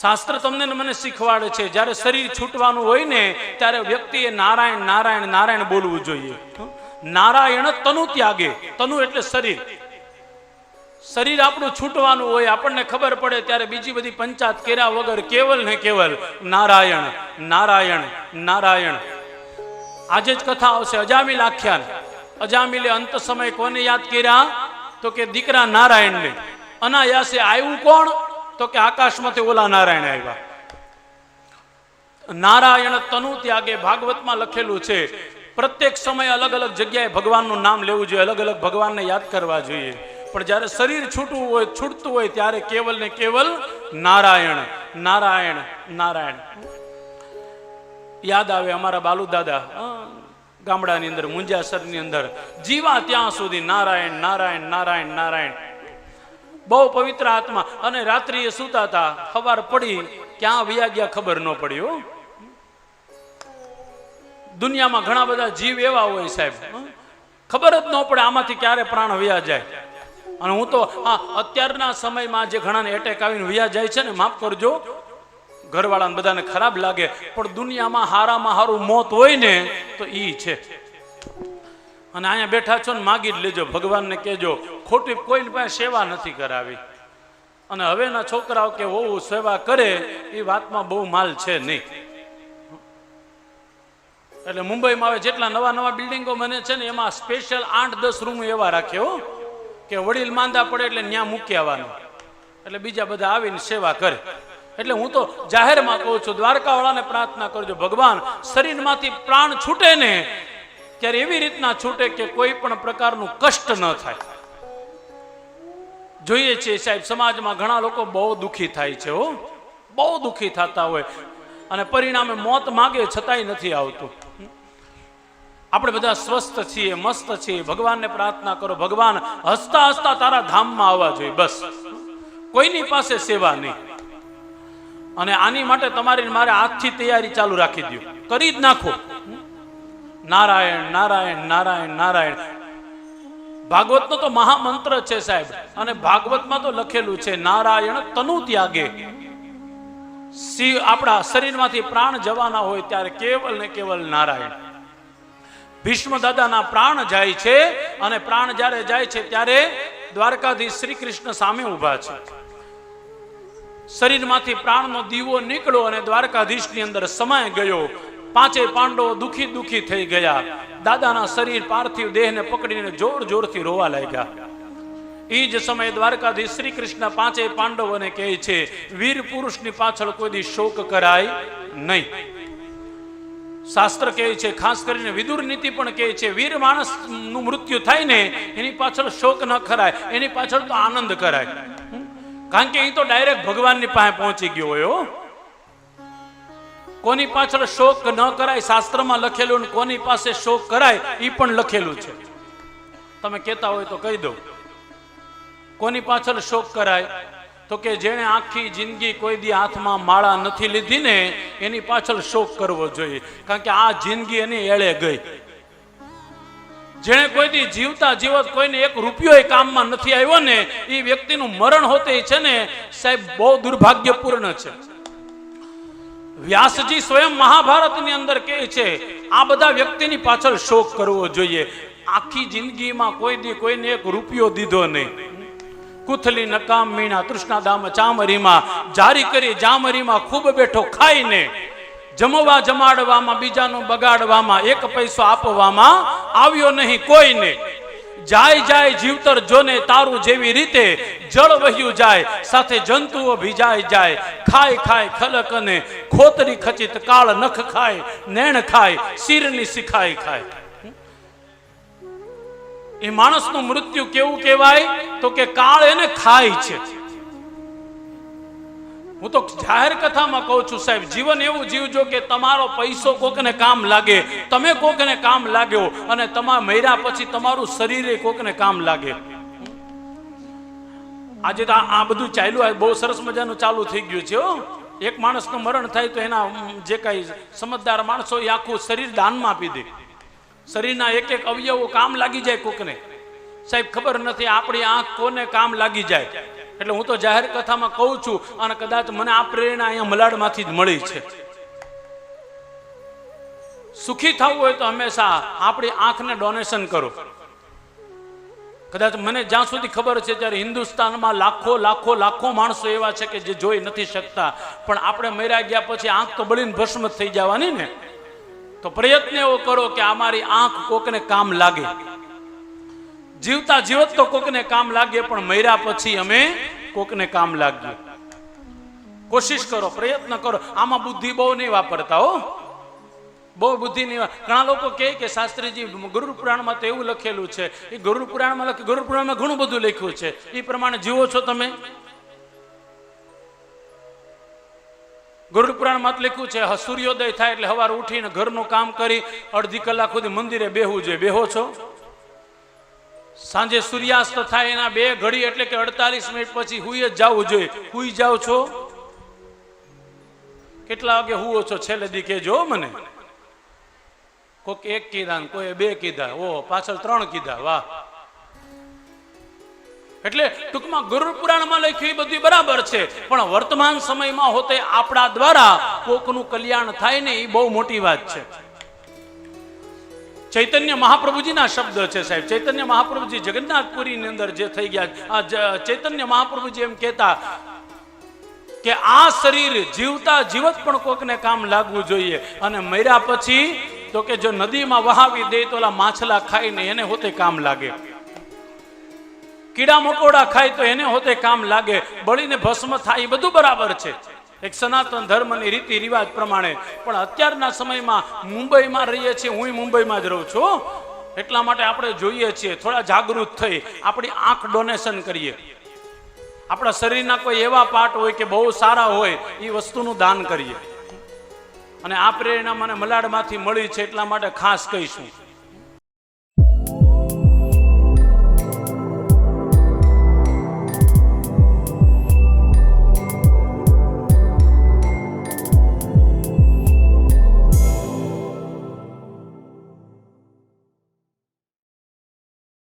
શાસ્ત્ર તમને મને શીખવાડે છે. જ્યારે શરીર છૂટવાનું હોય ને, ત્યારે વ્યક્તિએ નારાયણ નારાયણ નારાયણ બોલવું જોઈએ. નારાયણ તનુ ત્યાગે. તનુ એટલે શરીર. શરીર આપણું છૂટવાનું હોય, આપણને ખબર પડે ત્યારે બીજી બધી પંચાયત કર્યા વગર કેવલ ને કેવલ નારાયણ નારાયણ નારાયણ. આજે જ કથા આવશે, અજામિલ આખ્યાન. અજામિલે અંત સમય કોને યાદ કર્યા? તો કે દીકરા નારાયણને. અનાયાસે આવ્યું કોણ? તો કે આકાશમાંથી ઓલા નારાયણ આવ્યા. નારાયણ તનુ ત્યાગે ભાગવતમાં લખેલું છે, પ્રત્યેક સમય અલગ અલગ જગ્યાએ ભગવાનનું નામ લેવું જોઈએ, અલગ અલગ ભગવાનને યાદ કરવા જોઈએ. પણ જ્યારે શરીર છૂટવું હોય, છૂટતું હોય, ત્યારે કેવલ ને કેવલ નારાયણ નારાયણ નારાયણ. યાદ આવે અમારા બાલુ દાદા ગામડાની અંદર, મુંજાસરની અંદર, જીવા ત્યાં સુધી નારાયણ નારાયણ નારાયણ નારાયણ. બહુ પવિત્ર આત્મા. અને રાત્રિએ સૂતા હતા ખબર પડી, ક્યાં વયા ગયા ખબર ન પડી હો. દુનિયામાં ઘણા બધા જીવ એવા હોય સાહેબ ખબર જ ન પડે આમાંથી ક્યારે પ્રાણ વયા જાય. અને હું તો આ અત્યારના સમયમાં જે ઘણાને એટેક આવીને વયા જાય છે ને, માફ કરજો. ઘરવાળાને બધાને ખરાબ લાગે, પણ દુનિયામાં હારામાં હારું મોત હોય ને, તો ઈ છે. અને અહીંયા બેઠા છો ને માગી જ લેજો, ભગવાનને કહેજો, ખોટી કોઈને પાસે સેવા નથી કરાવી. અને હવેના છોકરાઓ કે વહુ સેવા કરે, એ વાતમાં બહુ માલ છે નહીં. એટલે મુંબઈમાં હવે જેટલા નવા નવા બિલ્ડિંગો બને છે ને, એમાં સ્પેશિયલ આઠ દસ રૂમ એવા રાખ્યો કે વડીલ માંદા પડે એટલે ન્યા મૂકી આવવાનું. એટલે બીજા બધા આવીને સેવા કરે. એટલે હું તો જાહેરમાં કહું છું, દ્વારકાવાળાને પ્રાર્થના કરજો, ભગવાન શરીરમાંથી પ્રાણ છૂટે ને ત્યારે એવી રીતના છૂટે કે કોઈ પણ પ્રકારનું કષ્ટ ન થાય. જોઈએ છીએ સાહેબ, સમાજમાં ઘણા લોકો બહુ દુઃખી થાય છે હો. બહુ દુઃખી થતા હોય. અને પરિણામે મોત માગે છતાંય નથી આવતું. આપણે બધા સ્વસ્થ છીએ, મસ્ત છીએ. ભગવાનને પ્રાર્થના કરો, ભગવાન હસતા હસતા તારા ધામમાં આવવા જોઈએ, બસ. કોઈની પાસે સેવા નહીં. અને આની માટે તમારી મારે આજથી તૈયારી ચાલુ રાખી દો કરી જ નાખો. નારાયણ નારાયણ નારાયણ નારાયણ. ભાગવતનો તો મહામંત્ર છે સાહેબ. અને ભાગવતમાં તો લખેલું છે, નારાયણ તનુ ત્યાગે. શિવ આપણા શરીરમાંથી પ્રાણ જવાના હોય ત્યારે કેવલ ને કેવલ નારાયણ. ભીષ્મ દાદાના પ્રાણ જાય છે અને પ્રાણ જ્યારે જાય છે ત્યારે દ્વારકાધીશ શ્રી કૃષ્ણ સામે ઊભા છે. શરીરમાંથી પ્રાણનો દીવો નીકળ્યો અને દ્વારકાધીશની અંદર સમાય ગયો. પાંચે પાંડવો દુખી દુખી થઈ ગયા. દાદાના શરીર પાર્થિવ દેહને પકડીને જોર જોરથી રોવા લાગ્યા. એ જ સમયે દ્વારકાધીશ શ્રી કૃષ્ણ પાંચે પાંડવોને કહે છે, વીર પુરુષની પાછળ કોઈ દી શોક કરાય નહીં. શાસ્ત્ર કહે છે, ખાસ કરીને વિદુર નીતિ પણ કહે છે, વીર માણસનું મૃત્યુ થાય ને, એની પાછળ શોક ન કરાય, એની પાછળ તો આનંદ કરાય. કારણ કે એ તો ડાયરેક્ટ ભગવાનની પાસે પહોંચી ગયો હોય કોની પાછળ શોક ન કરાય, શાસ્ત્રમાં લખેલું ને કોની પાસે શોક કરાય એ પણ લખેલું છે. તમે કહેતા હોય તો કહી દઉં. કોની પાછળ શોક કરાય, તો કે જેણે આખી જિંદગી કોઈ દી હાથમાં માળા નથી લીધી ને, એની પાછળ શોક કરવો જોઈએ. કારણ કે આ જિંદગી એની એળે ગઈ. જેણે કોઈ દી જીવતા જીવત કોઈને એક રૂપિયો કામમાં નથી આવ્યો ને એ વ્યક્તિનું મરણ હોતે છે ને, સાહેબ, બહુ દુર્ભાગ્યપૂર્ણ છે. વ્યાસજી સ્વયં મહાભારતની અંદર કહે છે, આ બધા વ્યક્તિની પાછળ શોક કરવો જોઈએ. આખી જિંદગીમાં કોઈ દી કોઈને એક રૂપિયો દીધો નહીં. કુથલી નકામ મીણા તૃષ્ણાદામ ચામરીમાં, જારી કરી જામરીમાં ખૂબ બેઠો ખાઈને, જમવા જમાડવામાં, બીજાનું બગાડવામાં, એક પૈસો આપવામાં આવ્યો નહીં કોઈને. જાય જાય જીવતર જોને તારું જેવી રીતે જળ વહ્યું જાય, સાથે જંતુઓ ભીજાય જાય ખાય ખાય ખલક અને ખોતરી ખચિત કાળ નખ ખાય, નેણ ખાય, શીરની શિખાય ખાય. એ માણસનું મૃત્યુ કેવું કહેવાય? તો કે કાળ એને ખાય છે. હું તો જાહેર કથામાં કહું છું, સાહેબ, જીવન એવું જીવજો કે તમારો પૈસો કોકને કામ લાગે, તમે કોકને કામ લાગ્યો અને તમા, મર્યા પછી તમારું શરીર કોકને કામ લાગે. આજે તો આ બધું ચાલ્યું બહુ સરસ મજાનું ચાલુ થઈ ગયું છે એક માણસનું મરણ થાય તો એના જે કાંઈ સમજદાર માણસો એ આખું શરીર દાનમાં આપી દે. શરીરના એક એક અવયવો કામ લાગી જાય કોકને. સાહેબ, ખબર નથી આપણી આંખ કોને કામ લાગી જાય. એટલે હું તો જાહેર કથામાં કહું છું, અને કદાચ મને આ પ્રેરણા અહીંયા મલાડમાંથી જ મળી છે. સુખી થવું હોય તો હંમેશા આપણી આંખને ડોનેશન કરો. કદાચ મને જ્યાં સુધી ખબર છે ત્યારે હિન્દુસ્તાનમાં લાખો લાખો લાખો માણસો એવા છે કે જે જોઈ નથી શકતા, પણ આપણે મર્યા ગયા પછી આંખ તો બળીને ભસ્મ થઈ જવાની ને. તો પ્રયત્ન એવો કરો કે અમારી આંખ કોકને કામ લાગે. જીવતા જીવત તો કોકને કામ લાગે, પણ મર્યા પછી અમે કોકને કામ લાગીએ. કોશિશ કરો, પ્રયત્ન કરો. આમાં બુદ્ધિ બહુ નહીં વાપરતા હો. બહુ બુદ્ધિ નહીં ઘણા લોકો કહે કે શાસ્ત્રીજી ગરુડ પુરાણમાં તો એવું લખેલું છે. એ ગરુડ પુરાણમાં લખે ગરુડ પુરાણમાં ઘણું બધું લખ્યું છે. એ પ્રમાણે જીવો છો તમે? ગરુડ પુરાણમાં લખ્યું છે સૂર્યોદય થાય એટલે સવારે ઉઠીને ઘરનું કામ કરી અડધી કલાક સુધી મંદિરે બેહવું જોઈએ. બેહો છો? સાંજે સૂર્યાસ્ત થાય એના બે ઘડી એટલે કે અડતાલીસ મિનિટ પછી હુઈ જ જવું જોઈએ. હુઈ જાઓ છો? કેટલા વાગે હુઓ છો? છેલ્લે દી કહેજો મને. કોઈક એક કીધા ને કોઈ બે કીધા. ઓ, પાછળ ત્રણ કીધા. વાહ. એટલે ટૂંકમાં ગુરુ પુરાણમાં લખ્યું એ બધું બરાબર છે. પણ વર્તમાન સમયમાં હોતે આપણા દ્વારા કોકનું કલ્યાણ થાય ને એ બહુ મોટી વાત છે. ચૈતન્ય મહાપ્રભુજીના શબ્દ છે સાહેબ. ચૈતન્ય મહાપ્રભુજી જગન્નાથપુરીની અંદર જે થઈ ગયા ચૈતન્ય મહાપ્રભુજી એમ કહેતા કે આ શરીર જીવતા જીવત પણ કોકને કામ લાગવું જોઈએ. અને મર્યા પછી તો કે જો નદીમાં વહાવી દે તો ઓલા માછલા ખાઈને એને હોતે કામ લાગે. કીડા મકોડા ખાય તો એને હોતે કામ લાગે. બળીને ભસ્મ થાય, એ બધું બરાબર છે. એક સનાતન ધર્મની રીતિ રિવાજ પ્રમાણે. પણ અત્યારના સમયમાં મુંબઈમાં રહીએ છીએ હું મુંબઈમાં જ રહું છું. એટલા માટે આપણે જોઈએ છીએ, થોડા જાગૃત થઈ, આપણી આંખ ડોનેશન કરીએ. આપણા શરીરના કોઈ એવા પાર્ટ હોય કે બહુ સારા હોય એ વસ્તુનું દાન કરીએ. અને આ પ્રેરણા મને મલાડમાંથી મળી છે, એટલા માટે ખાસ કહીશું.